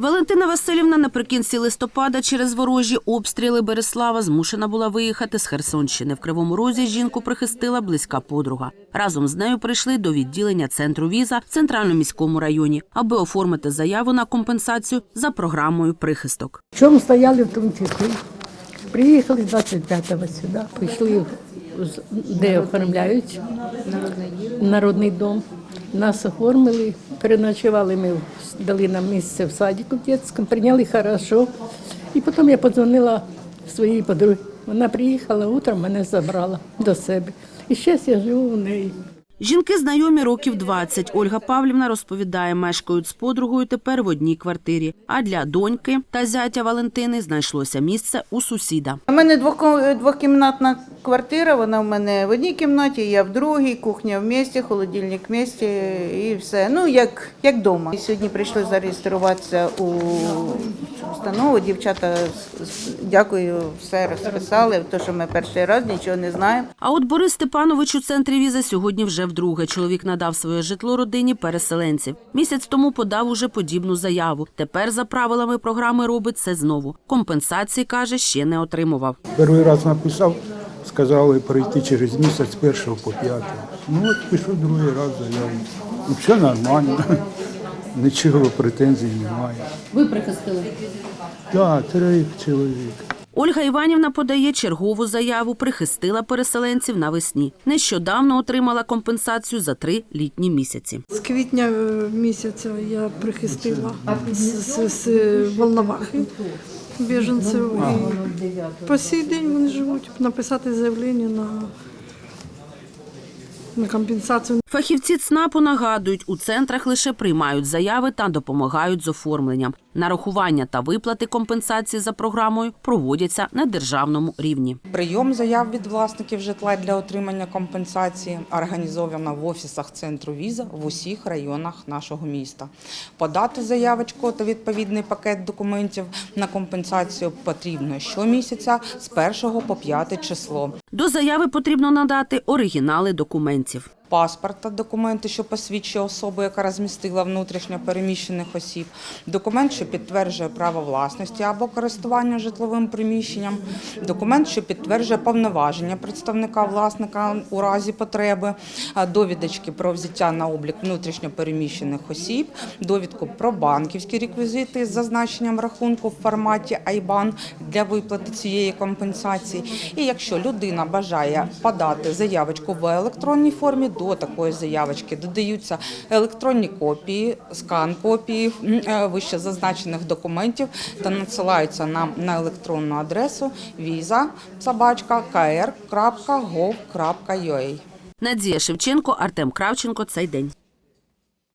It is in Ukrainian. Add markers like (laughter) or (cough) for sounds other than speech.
Валентина Васильівна наприкінці листопада через ворожі обстріли Береслава змушена була виїхати з Херсонщини. В Кривому Розі жінку прихистила близька подруга. Разом з нею прийшли до відділення центру віза в центральному міському районі, аби оформити заяву на компенсацію за програмою прихисток. В чому стояли, в тому числі. Приїхали 25-го сюди, прийшли, де оформляють народний дом. Нас оформили, переночували ми, дали нам місце в садіку в дитячому, прийняли хорошо. І потім я подзвонила своїй подругі. Вона приїхала утром, мене забрала до себе. І зараз я живу у неї. Жінки знайомі років 20. Ольга Павлівна розповідає, мешкають з подругою тепер в одній квартирі. А для доньки та зятя Валентини знайшлося місце у сусіда. У мене двоко- двокімнатна квартира, вона в мене в одній кімнаті, я в другій, кухня в місті, холодильник в місті і все. Ну, як, як вдома. І сьогодні прийшли зареєструватися у установу. Дівчата, дякую, все розписали, то, що ми перший раз нічого не знаємо. А от Борис Степанович у центрі візи сьогодні вже вдруге. Чоловік надав своє житло родині переселенців. Місяць тому подав уже подібну заяву. Тепер за правилами програми робить це знову. Компенсації каже, ще не отримував. Перший раз написав, сказали прийти через місяць з першого по п'яте. Ну от пишу другий раз заяву. Ну, все нормально. (laughs) Нічого претензій немає. Ви прихистили. Так, три чоловік. Ольга Іванівна подає чергову заяву, прихистила переселенців навесні. Нещодавно отримала компенсацію за три літні місяці. З квітня е, місяця я прихистила з, з, з Волновахи біженців. І по сей день вони живуть. Написати заявлення на, на компенсацію. Фахівці ЦНАПу нагадують, у центрах лише приймають заяви та допомагають з оформленням. Нарахування та виплати компенсації за програмою проводяться на державному рівні. Прийом заяв від власників житла для отримання компенсації організовано в офісах центру віза в усіх районах нашого міста. Подати заявочку та відповідний пакет документів на компенсацію потрібно щомісяця з 1 по 5 число. До заяви потрібно надати оригінали документів переселенців. Паспорт та документи, що посвідчує особу, яка розмістила внутрішньо переміщених осіб, документ, що підтверджує право власності або користування житловим приміщенням, документ, що підтверджує повноваження представника власника у разі потреби, довідочки про взяття на облік внутрішньо переміщених осіб, довідку про банківські реквізити з зазначенням рахунку в форматі IBAN для виплати цієї компенсації. І якщо людина бажає подати заявочку в електронній формі, до такої заявочки додаються електронні копії, скан копії е, вище зазначених документів та надсилаються нам на електронну адресу віза собачка kr.gov.ua. Надія Шевченко, Артем Кравченко. Цей день.